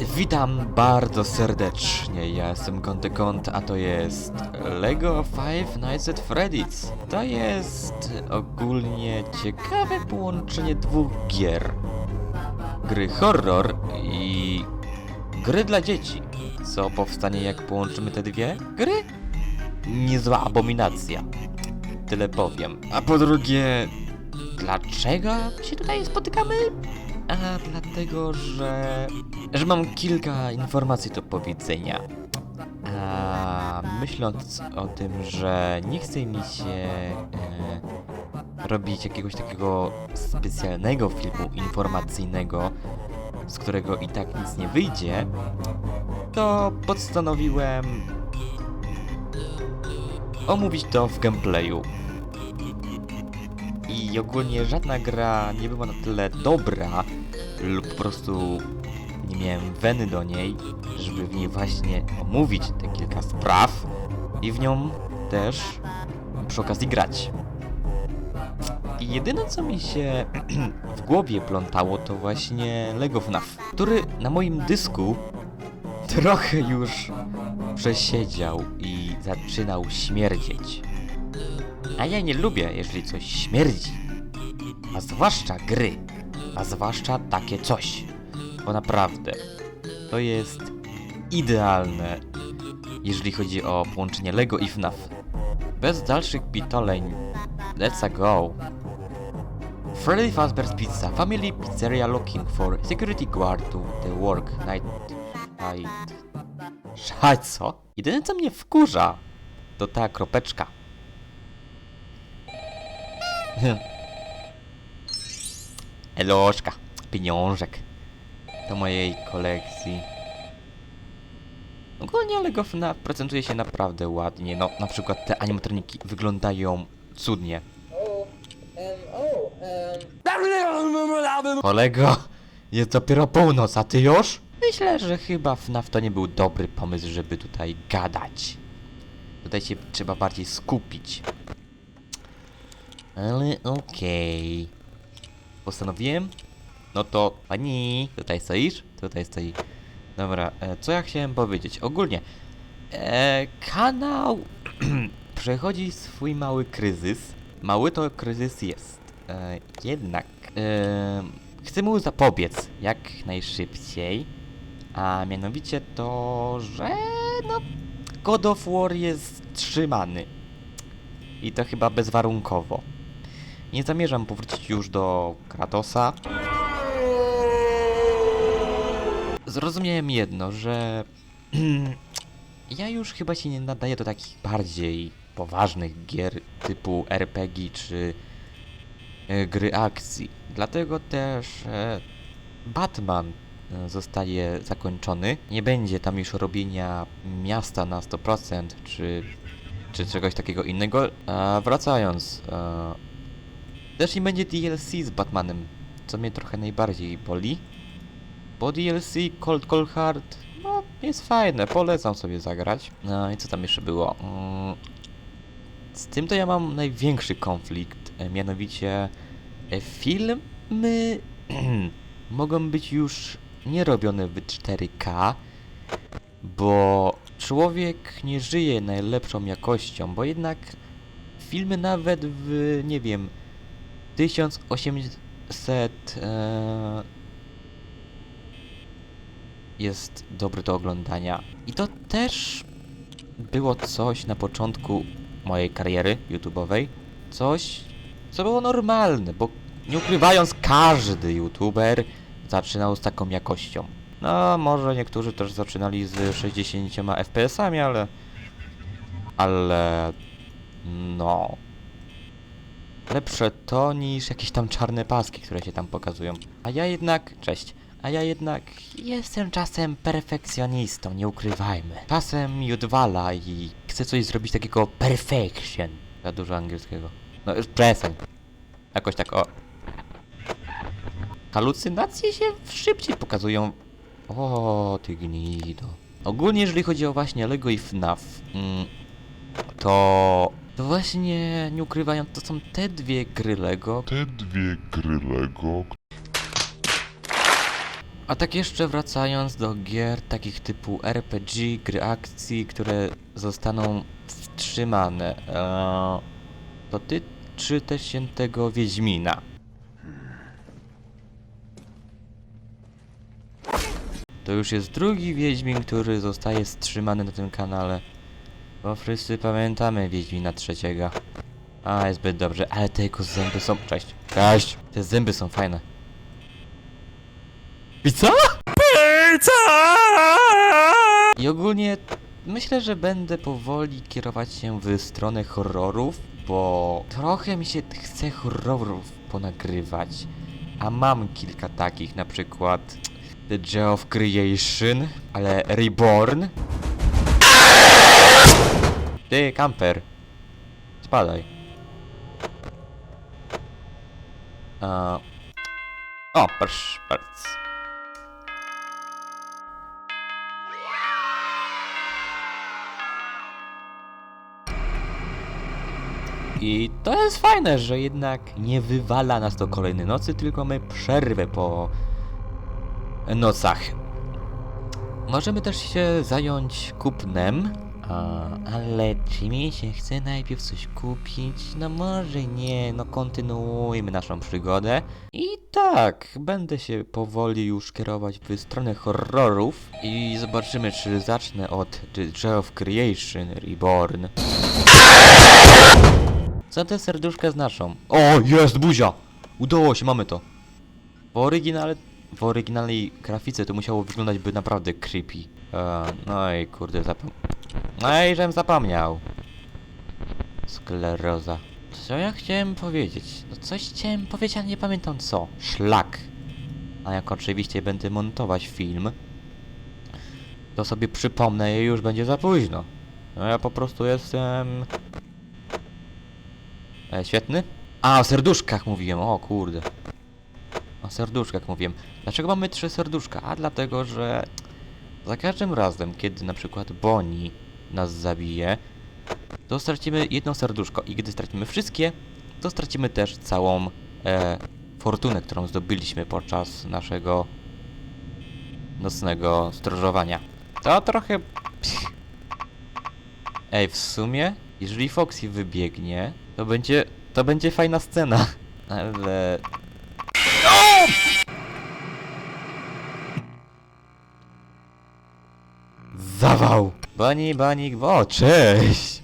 Witam bardzo serdecznie, ja jestem Konty Kont, a to jest LEGO Five Nights at Freddy's. To jest ogólnie ciekawe połączenie dwóch gier. Gry horror i gry dla dzieci. Co powstanie jak połączymy te dwie gry? Niezła abominacja. Tyle powiem. A po drugie, dlaczego się tutaj spotykamy? A dlatego, że. Że mam kilka informacji do powiedzenia. A myśląc o tym, że nie chce mi się e, robić jakiegoś takiego specjalnego filmu informacyjnego, z którego i tak nic nie wyjdzie, to postanowiłem omówić to w gameplayu. I ogólnie żadna gra nie była na tyle dobra, lub po prostu miałem weny do niej, żeby w niej właśnie omówić te kilka spraw i w nią też przy okazji grać. I jedyne co mi się w głowie plątało to właśnie Lego FNAF, który na moim dysku trochę już przesiedział i zaczynał śmierdzieć. A ja nie lubię, jeżeli coś śmierdzi. A zwłaszcza gry. A zwłaszcza takie coś. Bo naprawdę, to jest idealne, jeżeli chodzi o połączenie LEGO i FNAF. Bez dalszych pitoleń, let's go. Freddy Fazbear's Pizza, family pizzeria looking for security guard to the work night. night. Szaj, co? Jedyne co mnie wkurza, to ta kropeczka. Elożka, pieniążek do mojej kolekcji. Ogólnie Lego FNAF prezentuje się naprawdę ładnie. No, na przykład te animatroniki wyglądają cudnie. Kolego, jest dopiero północ, a ty już? Myślę, że chyba FNAF to nie był dobry pomysł, żeby tutaj gadać. Tutaj się trzeba bardziej skupić. Ale okej. Postanowiłem? No to pani, tutaj stoisz? Tutaj stoi. Dobra, e, co ja chciałem powiedzieć? Ogólnie, e, kanał przechodzi swój mały kryzys. Mały to kryzys jest. E, jednak e, chcę mu zapobiec jak najszybciej. A mianowicie to, że no God of War jest trzymany. I to chyba bezwarunkowo. Nie zamierzam powrócić już do Kratosa. Zrozumiałem jedno, że ja już chyba się nie nadaję do takich bardziej poważnych gier typu RPG czy e, gry akcji. Dlatego też e, Batman e, zostaje zakończony. Nie będzie tam już robienia miasta na 100% czy, czy czegoś takiego innego. A wracając, też nie będzie DLC z Batmanem, co mnie trochę najbardziej boli. Bo DLC Cold Cold Heart, no jest fajne, polecam sobie zagrać. No i co tam jeszcze było? Mm, Z tym to ja mam największy konflikt, e, mianowicie e, filmy mogą być już nie robione w 4K, bo człowiek nie żyje najlepszą jakością, bo jednak filmy nawet w, nie wiem, 1800 e, jest dobry do oglądania. I to też było coś na początku mojej kariery YouTube'owej. Coś, co było normalne, bo nie ukrywając, każdy YouTuber zaczynał z taką jakością. No, może niektórzy też zaczynali z 60 FPS-ami, ale... Ale... No... Lepsze to niż jakieś tam czarne paski, które się tam pokazują. A ja jednak... Cześć. A ja jednak jestem czasem perfekcjonistą, nie ukrywajmy. Czasem mi odwala i chcę coś zrobić takiego perfection. Za dużo angielskiego. No już przestań. Jakoś tak o. Halucynacje się szybciej pokazują. O, ty gnido. Ogólnie jeżeli chodzi o właśnie Lego i FNAF, mm, to... To właśnie, nie ukrywając, to są te dwie gry Lego, Te dwie gry Lego, A tak jeszcze wracając do gier takich typu RPG, gry akcji, które zostaną wstrzymane, eee, dotyczy też się tego Wiedźmina. To już jest drugi Wiedźmin, który zostaje wstrzymany na tym kanale. Bo wszyscy pamiętamy Wiedźmina trzeciego. A, jest zbyt dobrze, ale te jego zęby są... Cześć. Cześć! Te zęby są fajne. Pizza? Pizza! I ogólnie myślę, że będę powoli kierować się w stronę horrorów, bo trochę mi się chce horrorów ponagrywać. A mam kilka takich, na przykład The Jaw of Creation, ale Reborn. Ty, camper. Spadaj. A... O, proszę bardzo. I to jest fajne, że jednak nie wywala nas do kolejnej nocy, tylko my przerwę po nocach. Możemy też się zająć kupnem, a, ale czy mi się chce najpierw coś kupić? No może nie, no kontynuujmy naszą przygodę. I tak, będę się powoli już kierować w stronę horrorów i zobaczymy, czy zacznę od The of Creation Reborn. Co te serduszka znaczą? O, jest buzia! Udało się, mamy to. W oryginale, w oryginalnej grafice to musiało wyglądać by naprawdę creepy. E, no i kurde, zapom... No i żem zapomniał. Skleroza. Co ja chciałem powiedzieć? No coś chciałem powiedzieć, ale nie pamiętam co. Szlak. A jak oczywiście będę montować film, to sobie przypomnę i już będzie za późno. No ja po prostu jestem... E, świetny? A, o serduszkach mówiłem, o kurde. O serduszkach mówiłem. Dlaczego mamy trzy serduszka? A dlatego, że za każdym razem, kiedy na przykład Bonnie nas zabije, to stracimy jedno serduszko i gdy stracimy wszystkie, to stracimy też całą e, fortunę, którą zdobyliśmy podczas naszego nocnego stróżowania. To trochę... Ej, w sumie, jeżeli Foxy wybiegnie, to będzie, to będzie fajna scena. Ale... Zawał! Bani, bani, o, cześć!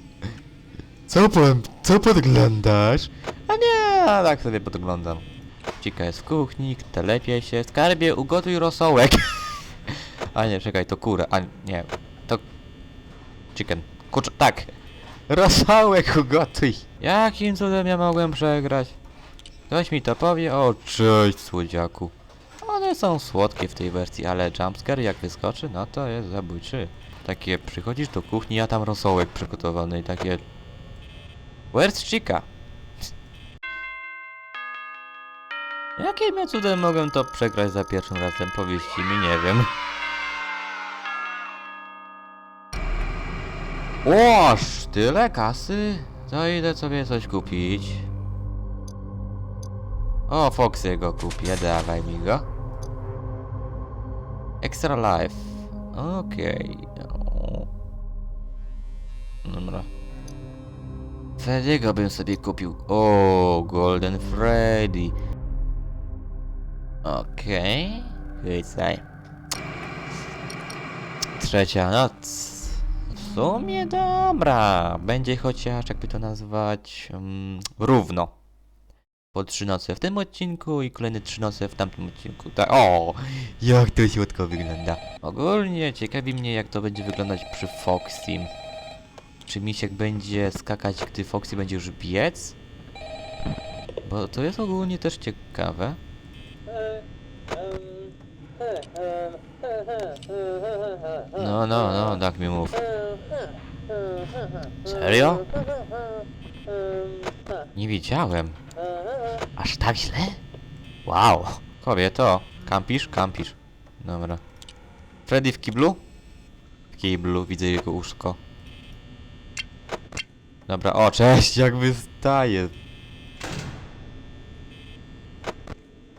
Co pan, co podglądasz? A nie, a tak sobie podglądam. Cika jest w kuchni, telepie się, skarbie, ugotuj rosołek. a nie, czekaj, to kura, a nie, to... Chicken. Kurczę, tak. Rosołek ugotuj. Jakim cudem ja mogłem przegrać? Ktoś mi to powie? O, cześć, słodziaku. One są słodkie w tej wersji, ale jumpscare jak wyskoczy, no to jest zabójczy. Takie, przychodzisz do kuchni, a tam rosołek przygotowany i takie... Where's chica? Jakim ja cudem mogłem to przegrać za pierwszym razem? Powiedzcie mi, nie wiem. Łoż, tyle kasy? To idę sobie coś kupić. O, Foxy go kupię, dawaj mi go. Extra life. Okej. O. Dobra. Freddy'ego bym sobie kupił. O, Golden Freddy. Okej. Okay. Trzecia noc. Sumie dobra. Będzie chociaż, jakby to nazwać, um, równo. Po trzy noce w tym odcinku i kolejne trzy noce w tamtym odcinku. Tak, o, jak to słodko wygląda. Ogólnie ciekawi mnie, jak to będzie wyglądać przy Foxym. Czy misiek będzie skakać, gdy Foxy będzie już biec? Bo to jest ogólnie też ciekawe. No, no, no, tak mi mów. Serio? Nie widziałem. Aż tak źle? Wow. Kobieto, kampisz? Kampisz. Dobra. Freddy w kiblu? W kiblu, widzę jego łóżko. Dobra, o, cześć, jak wystaje.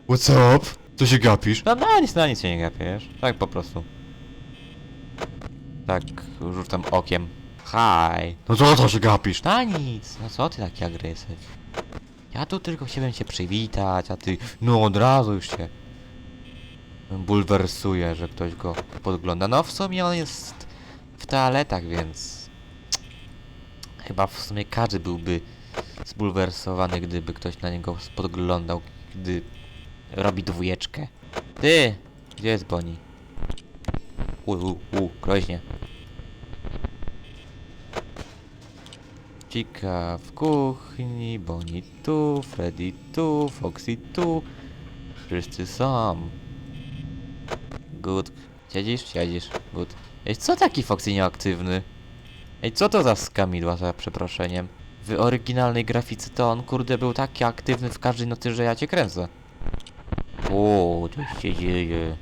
What's up? Co się gapisz? No na nic, na nic się nie gapiesz. Tak po prostu. Tak, rzucam okiem. Haj. No co to się gapisz? Na nic. No co ty taki agresyw? Ja tu tylko chciałem cię przywitać, a ty no od razu już się bulwersuje, że ktoś go podgląda. No w sumie on jest w toaletach, więc chyba w sumie każdy byłby zbulwersowany, gdyby ktoś na niego podglądał, gdy robi dwójeczkę. Ty! Gdzie jest Bonnie? U, u, u, groźnie. Chica w kuchni, Bonnie tu, Freddy tu, Foxy tu. Wszyscy są. Good. Siedzisz? Siedzisz. Good. Ej, co taki Foxy nieaktywny? Ej, co to za skamidła za przeproszeniem? W oryginalnej grafice to on kurde był taki aktywny w każdej nocy, że ja cię kręcę. O, coś się dzieje.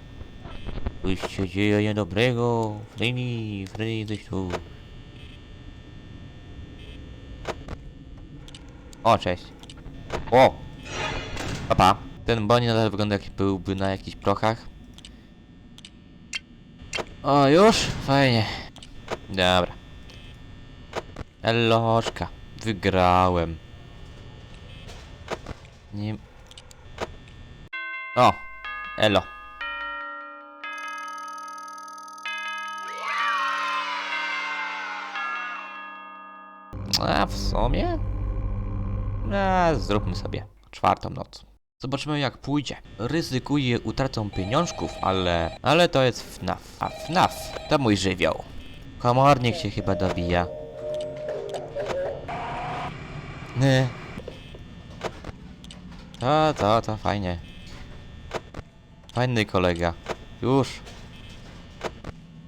Coś się dzieje niedobrego. Freddy, Freddy, coś tu. O, cześć. O! Papa. Ten Bonnie nadal wygląda jak byłby na jakichś prochach. O, już? Fajnie. Dobra. Elożka. Wygrałem. Nie... O! Elo. A w sumie? A, zróbmy sobie czwartą noc. Zobaczymy jak pójdzie. Ryzykuję utratą pieniążków, ale... Ale to jest FNAF. A FNAF to mój żywioł. Komornik się chyba dobija. Nie. To, to, to fajnie. Fajny kolega. Już.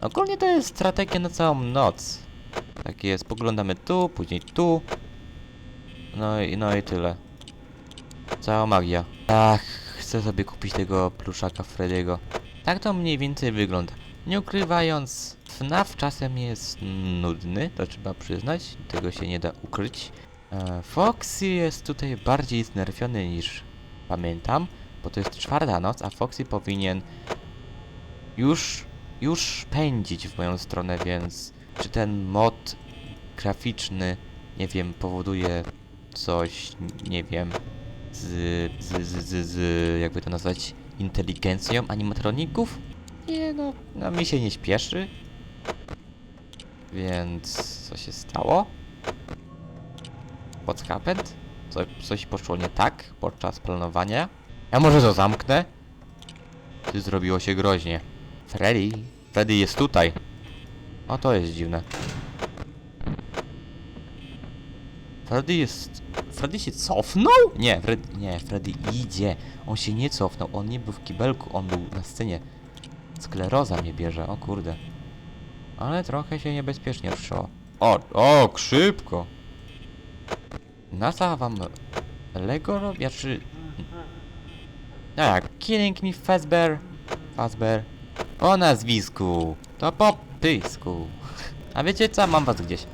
Ogólnie to jest strategia na całą noc. Tak jest, poglądamy tu, później tu. No i, no i tyle. Cała magia. Ach, chcę sobie kupić tego pluszaka Frediego. Tak to mniej więcej wygląda. Nie ukrywając, FNAF czasem jest nudny, to trzeba przyznać, tego się nie da ukryć. E, Foxy jest tutaj bardziej znerfiony niż pamiętam, bo to jest czwarta noc, a Foxy powinien już, już pędzić w moją stronę, więc czy ten mod graficzny, nie wiem, powoduje coś, nie wiem, z, z, z, z, z jakby to nazwać, inteligencją animatroników? Nie no, no mi się nie śpieszy. Więc co się stało? What's happened? Co, coś poszło nie tak podczas planowania? Ja może to zamknę? Ty zrobiło się groźnie. Freddy? Freddy jest tutaj. O, to jest dziwne. Freddy jest... Freddy się cofnął? Nie, Fred... nie, Freddy idzie. On się nie cofnął, on nie był w kibelku, on był na scenie. Skleroza mnie bierze, o kurde. Ale trochę się niebezpiecznie ruszyło. O, o, szybko! NASA wam Lego robi, a czy... No jak, Killing Me Fazbear, Fazbear. O nazwisku, to po pysku. A wiecie co, mam was gdzieś.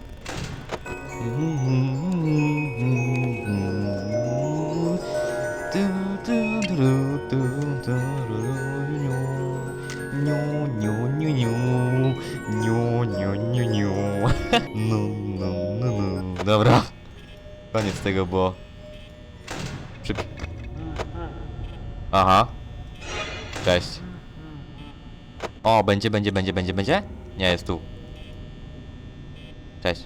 Dobra. Koniec tego było. Przyp... Aha. Cześć. O, będzie, będzie, będzie, będzie, będzie? Nie, jest tu. Cześć.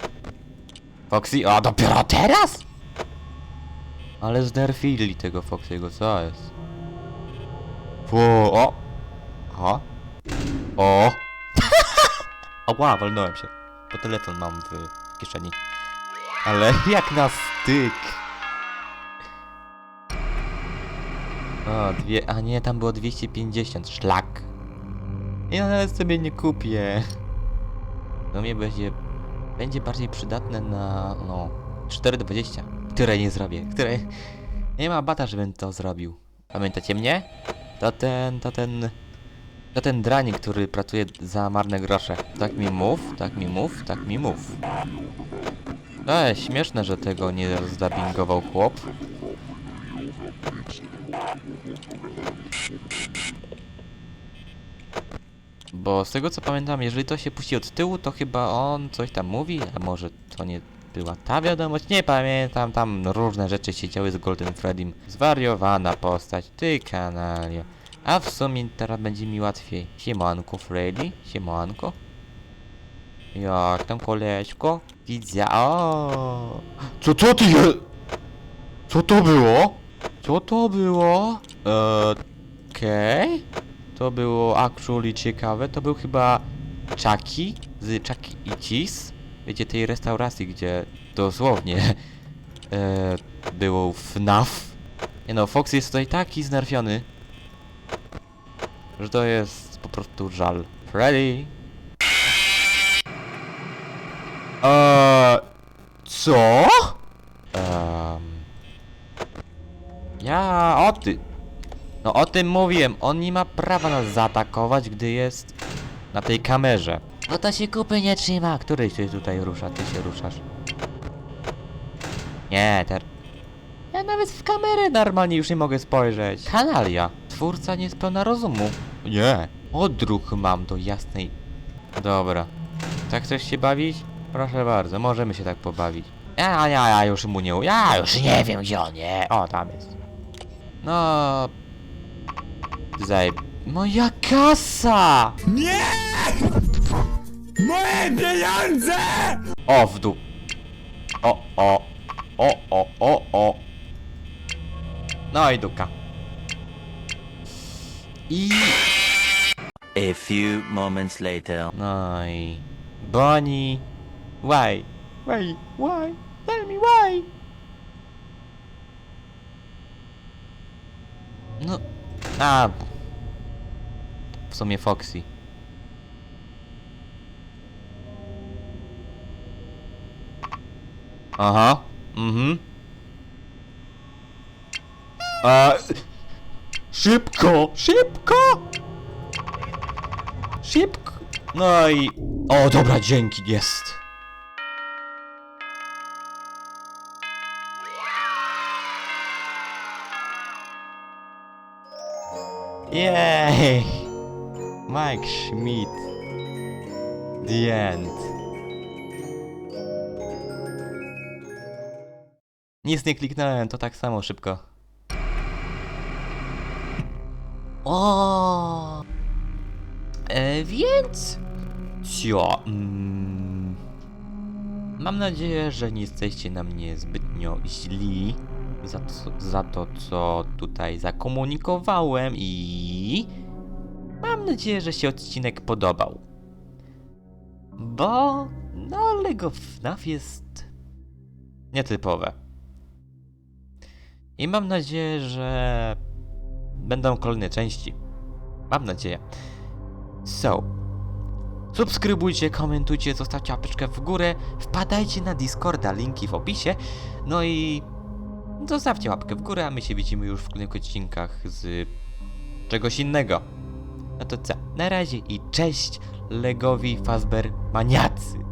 Foxy, a dopiero teraz? Ale znerfili tego Foxy'ego, co jest? O! Aha. O! Ała, walnąłem się. Bo telefon mam w kieszeni. Ale jak na styk! O, dwie... A nie, tam było 250. Szlak! Ja nawet sobie nie kupię. No mnie będzie... Będzie bardziej przydatne na... no... 4,20. Które nie zrobię. Które... Nie ma bata, żebym to zrobił. Pamiętacie mnie? Ta ten, ta ten... To ten dranik, który pracuje za marne grosze. Tak mi mów, tak mi mów, tak mi mów. Ej, śmieszne, że tego nie zdabingował chłop. Bo z tego co pamiętam, jeżeli to się puści od tyłu, to chyba on coś tam mówi, a może to nie była ta wiadomość? Nie pamiętam, tam różne rzeczy się działy z Golden Freddym. Zwariowana postać, ty kanalio. A w sumie teraz będzie mi łatwiej. Siemanko Freddy, siemanko. Jak tam koleżko? Widzę, o. Co to ty je... Co to było? Co to było? Eee, Okej. To było actually ciekawe. To był chyba Chucky z Chucky i Cheese. Wiecie, tej restauracji, gdzie dosłownie e, było FNAF. Nie no, Fox jest tutaj taki znerfiony, że to jest po prostu żal. Freddy! Eee, co? Ehm, ja o ty. No o tym mówiłem, on nie ma prawa nas zaatakować, gdy jest na tej kamerze. No to się kupy nie trzyma. Który się tutaj rusza? Ty się ruszasz. Nie, ter... Ja nawet w kamerę normalnie już nie mogę spojrzeć. Kanalia. Twórca nie jest pełna rozumu. Nie. Odruch mam do jasnej... Dobra. Tak chcesz się bawić? Proszę bardzo, możemy się tak pobawić. Ja, ja, ja już mu nie... Ja już nie wiem gdzie on jest. O, tam jest. No... Zajeb... Moja kasa! Nie! Moje pieniądze! O, w dół. O, o. O, o, o, o. No i duka. I... A few moments later. No i... Bonnie... Why? Why? Why? Tell me why? No... A... W sumie Foxy. Aha. Mhm. A... Szybko! Szybko! Szybko! No i... O, dobra, dzięki, jest. Jej! Mike Schmidt. The end. Nic nie kliknąłem, to tak samo szybko. O. E, więc. Cio. Mm, mam nadzieję, że nie jesteście na mnie zbytnio źli za to, za to, co tutaj zakomunikowałem i. Mam nadzieję, że się odcinek podobał. Bo. No, Lego FNAF jest. nietypowe. I mam nadzieję, że będą kolejne części. Mam nadzieję. So, subskrybujcie, komentujcie, zostawcie łapeczkę w górę, wpadajcie na Discorda, linki w opisie, no i zostawcie łapkę w górę, a my się widzimy już w kolejnych odcinkach z czegoś innego. No to co, na razie i cześć Legowi Fazbear maniacy!